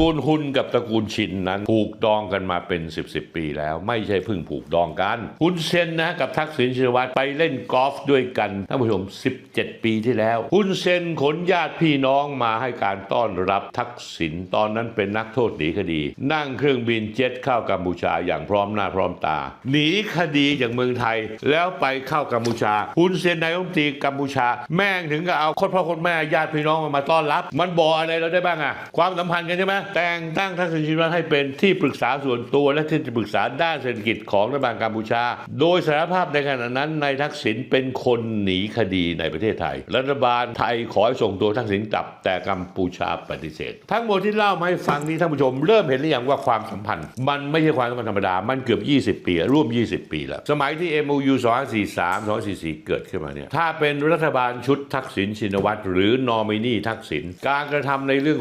กูลฮุนกับตระกูลชินนั้นผูกดองกันมาเป็น 10บสปีแล้ว ไม่ใช่เพิ่งผูกดองกันฮุนเซนนะกับทักษิณชินวัตรไปเล่นกอล์ฟด้วยกันท่านผู้ชม 17 ปีที่แล้วฮุนเซนขนญาติพี่น้องมาให้การต้อนรับทักษิณตอนนั้นเป็นนักโทษหนีคดี นั่งเครื่องบินเจ็ตเข้ากัมพูชาอย่างพร้อมหน้าพร้อมตา หนีคดีจากเมืองไทย แล้วไปเข้ากัมพูชาฮุนเซนนายกรัฐมนตรีกัมพูชา แม่งถึงกับเอาคนพ่อคนแม่ญาติพี่น้องมาต้อนรับ มันบอกอะไรเราได้บ้างอะความสัมพันธ์กันใช่ไหมแต่งตั้งทักษิณชินวัตรให้เป็นที่ปรึกษาส่วนตัวและที่ปรึกษาด้านเศรษฐกิจของรัฐบาลกัมพูชา โดยสารภาพในขณะนั้นนายทักษิณเป็นคนหนีคดีในประเทศไทย รัฐบาลไทยขอให้ส่งตัวทักษิณกลับแต่กัมพูชาปฏิเสธ ทั้งหมดที่เล่ามาให้ฟังนี้ท่านผู้ชมเริ่มเห็นหรือยังว่าความสัมพันธ์ มันไม่ใช่ความสัมพันธ์ธรรมดา มันเกือบ 20 ปี ร่วม 20 ปีแล้ว สมัยที่ MOU 243 244 เกิดขึ้นมาเนี่ยถ้าเป็นรัฐบาลชุดทักษิณชินวัตรหรือนอมินีทักษิณการกระทำในเรื่อง